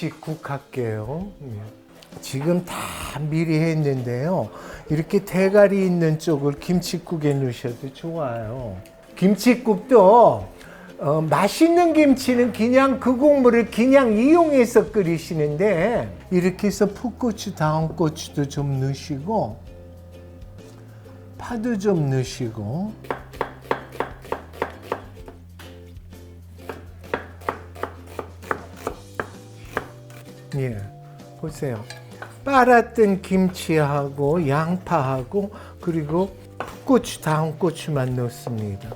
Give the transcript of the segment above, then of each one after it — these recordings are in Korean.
김치국 할게요. 예. 지금 다 미리 했는데요. 이렇게 대가리 있는 쪽을 김치국에 넣으셔도 좋아요. 김치국도 어, 맛있는 김치는 그냥 그 국물을 그냥 이용해서 끓이시는데 이렇게 해서 풋고추, 다운 고추도 좀 넣으시고 파도 좀 넣으시고 예, 보세요. 빨았던 김치하고 양파하고 그리고 풋고추, 다운 고추만 넣습니다.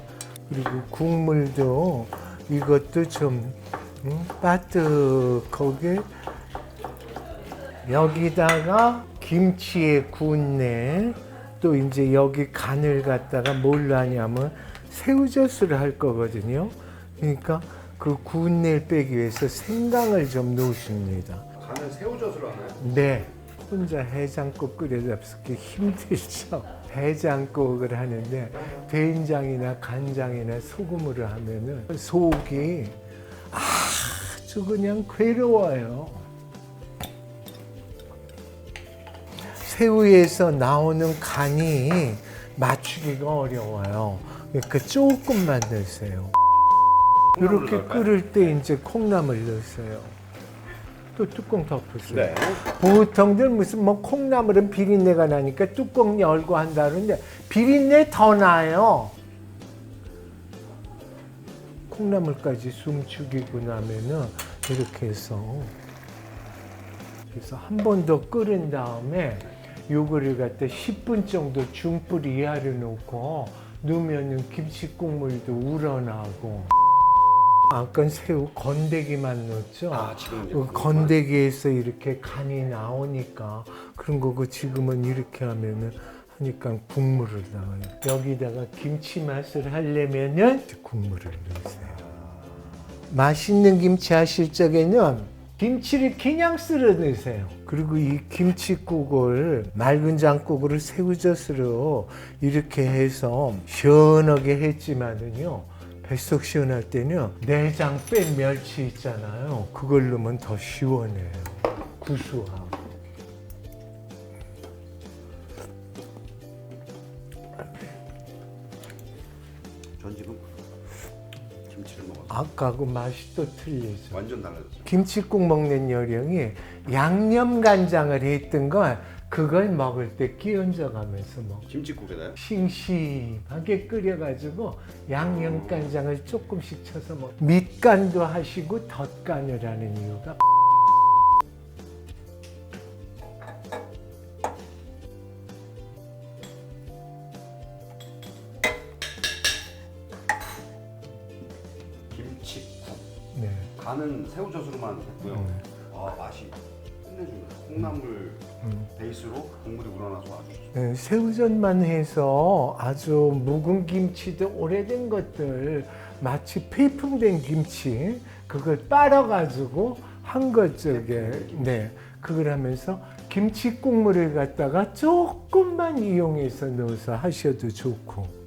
그리고 국물도 이것도 좀 음, 바득하게 여기다가 김치에 군내 또 이제 여기 간을 갖다가 뭘로 하냐면 새우젓을 할 거거든요. 그러니까 그 군내를 빼기 위해서 생강을 좀 넣으십니다. 간은 새우젓으로 하나요? 네. 혼자 해장국 끓여 잡수기 힘들죠. 해장국을 하는데 된장이나 간장이나 소금으로 하면은 속이 아주 그냥 괴로워요. 새우에서 나오는 간이 맞추기가 어려워요. 그러니까 조금만 넣으세요. 이렇게? 끓을 때 이제 콩나물 넣으세요. 또 뚜껑 덮으세요. 네. 보통들 무슨 뭐 콩나물은 비린내가 나니까 뚜껑 열고 한다는데 비린내 더 나요. 콩나물까지 숨 죽이고 나면은 이렇게 해서 그래서 한 번 더 끓인 다음에 요거를 갖다 10분 정도 중불 이하로 놓고 넣으면은 김치 국물도 우러나고 아까 새우 건더기만 넣었죠. 아, 지금 이제 그 건더기에서 이렇게 간이 나오니까 그런 거고 지금은 이렇게 하면은 하니까 국물을 넣어요. 여기다가 김치 맛을 하려면은 국물을 넣으세요. 맛있는 김치 하실 적에는 김치를 그냥 쓸어 넣으세요. 그리고 이 김치국을 맑은 장국으로 새우젓으로 이렇게 해서 시원하게 했지만은요. 뱃속 시원할 때는 내장 뺀 멸치 있잖아요. 그걸 넣으면 더 시원해요. 구수하고. 전 지금 김치를 먹어서 아까하고 맛이 또 틀리죠. 완전 달라졌어요. 김치국 먹는 요령이 양념 간장을 했던 걸 그걸 먹을 때 끼얹어 가면서 먹. 김치국에다요? 싱싱하게 끓여가지고 양념 간장을 조금씩 쳐서 먹. 밑간도 하시고 덧간을 하는 이유가 김치국. 네. 간은 새우젓으로만 했고요. 음. 아 맛이 끝내줍니다. 콩나물 음. 베이스로 국물이 우러나서 아주. 네, 새우젓만 해서 아주 묵은 김치도 오래된 것들 마치 폐풍된 김치 그걸 빨아가지고 한것 쪽에 네 그걸 하면서 김치 국물을 갖다가 조금만 이용해서 넣어서 하셔도 좋고